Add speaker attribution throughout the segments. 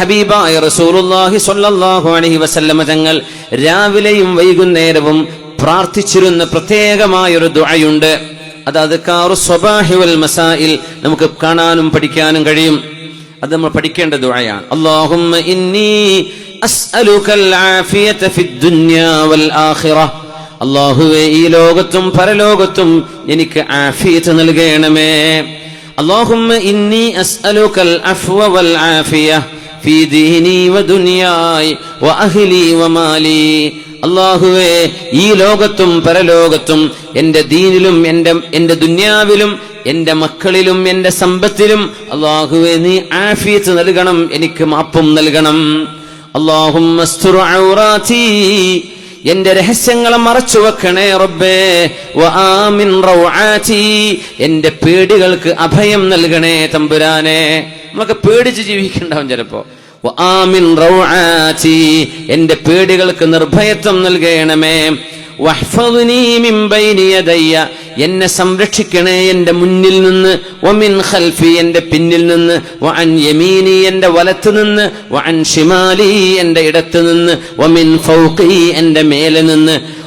Speaker 1: ഹബീബായ റസൂലുള്ളാഹി സ്വല്ലല്ലാഹു അലൈഹി വസല്ലമ തങ്ങൾ രാവിലെയും വൈകുന്നേരവും പ്രാർത്ഥിച്ചിരുന്ന പ്രത്യേകമായൊരു ദുആയുണ്ട്. അത് അതുക്കാറു സ്വബാഹി വൽ മസായിൽ നമുക്ക് കാണാനും പഠിക്കാനും കഴിയും. അത് നമ്മൾ പഠിക്കേണ്ട ദുആയാണ്. അല്ലാഹുമ്മ ഇന്നി അസ്അലുക്കൽ ആഫിയത ഫിദ് ദുനിയാ വൽ ആഖിറ. അല്ലാഹുവേ ഈ ലോകത്തും പരലോകത്തും എനിക്ക് ആഫിയത്ത് നൽകണമേ. അല്ലാഹുമ്മ ഇന്നി അസ്അലുക്കൽ അഫ്വ വൽ ആഫിയ. ഫീ ദീനി വ ദുനിയായി വ അഹ്ലി വ മാലി. അള്ളാഹുവേ ഈ ലോകത്തും പരലോകത്തും എന്റെ ദീനിലും എന്റെ എന്റെ ദുന്യാവിലും എന്റെ മക്കളിലും എന്റെ സമ്പത്തിലും അള്ളാഹുവെ നീ ആഫിയത്ത് നൽകണം എനിക്ക് മാപ്പും നൽകണം. അള്ളാഹും എന്റെ രഹസ്യങ്ങളെ മറച്ചു വെക്കണേ റബ്ബേ. എന്റെ പേടികൾക്ക് അഭയം നൽകണേ തമ്പുരാനെ. നമുക്ക് പേടിച്ച് ജീവിക്കണ്ടാവും ചിലപ്പോ. എന്റെ പേടികൾക്ക് നിർഭയത്വം നൽകണമേ. വഹ്ഫദ്നി മിൻ ബൈനി യദയ്യ. എന്നെ സംരക്ഷിക്കണേ എന്റെ മുന്നിൽ നിന്ന്. ഒമിൻ ഖൽഫി എന്റെ പിന്നിൽ നിന്ന്. വഅൻ യമീനി എന്റെ വലത്ത് നിന്ന്. വഅൻ ഷിമാലി എന്റെ ഇടത്ത് നിന്ന്. ഒമിൻ ഫൗഖി എന്റെ മേലെ നിന്ന്.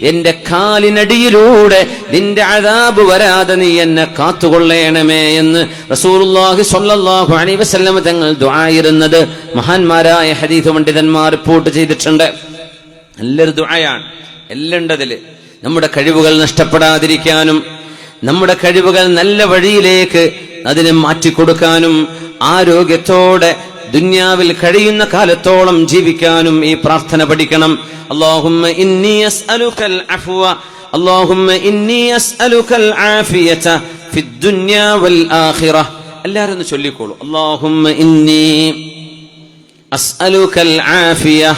Speaker 1: എന്റെ കാലിനടിയിലൂടെ നിന്റെ അതാബ് വരാതെ നീ എന്നെ കാത്തുകൊള്ളേണമേ എന്ന് റസൂലുള്ളാഹി സ്വല്ലല്ലാഹു അലൈഹി വസല്ലം തങ്ങൾ ദുആയിരുന്നത് മഹാന്മാരായ ഹദീസ് പണ്ഡിതന്മാർ റിപ്പോർട്ട് ചെയ്തിട്ടുണ്ട്. നല്ലൊരു ദുആയാണ്. എല്ലണ്ടതിൽ നമ്മുടെ കഴിവുകൾ നഷ്ടപ്പെടാതിരിക്കാനും നമ്മുടെ കഴിവുകൾ നല്ല വഴിയിലേക്ക് അതിനെ മാറ്റിക്കൊടുക്കാനും ആരോഗ്യത്തോടെ ദുന്യാവിൽ കഴിയുന്ന കാലത്തോളം ജീവിക്കാനും ഈ പ്രാർത്ഥന പഠിക്കണം. അല്ലാഹുമ്മ ഇന്നി അസ്അലുക്കൽ അഫ്വ ഇന്നി അസ്അലുക്കൽ ആഫിയത ആഖിറ. എല്ലാവരും ഒന്ന് ചൊല്ലിക്കോളൂ. അല്ലാഹുമ്മ ഇന്നി അസ്അലുക്കൽ ആഫിയ.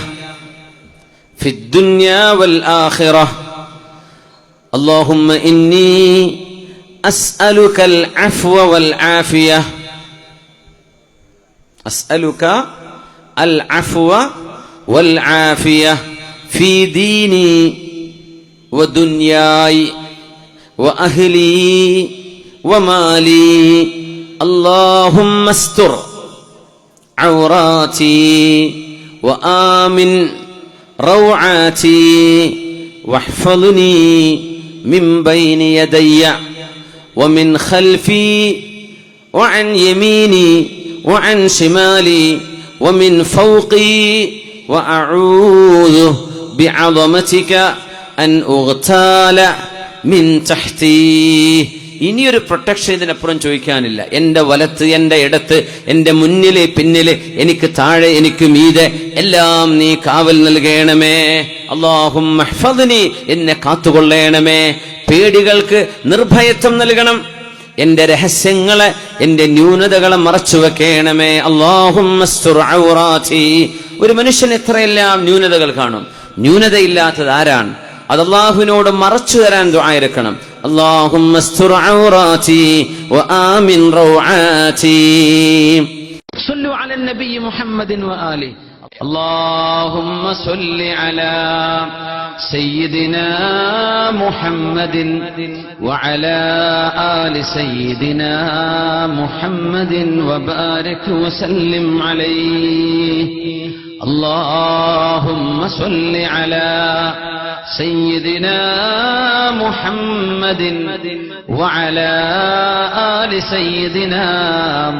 Speaker 1: في الدنيا والآخرة. اللهم إني أسألك العفو والعافية. أسألك العفو والعافية في ديني ودنياي وأهلي ومالي. اللهم استر عوراتي وآمن روعاتي واحفظني من بين يدي ومن خلفي وعن يميني وعن شمالي ومن فوقي وأعوذ بعظمتك أن أغتال من تحتي. ഇനിയൊരു പ്രൊട്ടക്ഷൻ ഇതിനപ്പുറം ചോദിക്കാനില്ല. എന്റെ വലത്ത് എന്റെ ഇടത്ത് എന്റെ മുന്നിൽ പിന്നിൽ എനിക്ക് താഴെ എനിക്ക് മീതെ എല്ലാം നീ കാവൽ നൽകണമേ. അള്ളാഹും എന്നെ കാത്തുകൊള്ളണമേ. പേടികൾക്ക് നിർഭയത്വം നൽകണം. എന്റെ രഹസ്യങ്ങളെ എന്റെ ന്യൂനതകളെ മറച്ചു വെക്കണമേ. അള്ളാഹും ഒരു മനുഷ്യൻ എത്രയെല്ലാം ന്യൂനതകൾ കാണും. ന്യൂനതയില്ലാത്തത് ആരാണ്? അത് അള്ളാഹുവിനോട് മറച്ചു തരാൻ ദുആയിരക്കണം اللهم استر عوراتي وآمن روعاتي صلوا على النبي محمد وآله اللهم صل على سيدنا محمد وعلى آل سيدنا محمد وبارك وسلم عليه اللهم صل على سيدنا محمد وعلى آل سيدنا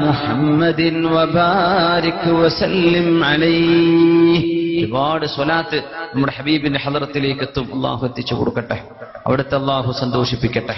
Speaker 1: محمد وبارك وسلم عليه ഒരുപാട് സ്വലാത്ത് നമ്മുടെ ഹബീബിന്റെ ഹലറത്തിലേക്ക് എത്തും അള്ളാഹു എത്തിച്ചു കൊടുക്കട്ടെ അവിടുത്തെ അള്ളാഹു സന്തോഷിപ്പിക്കട്ടെ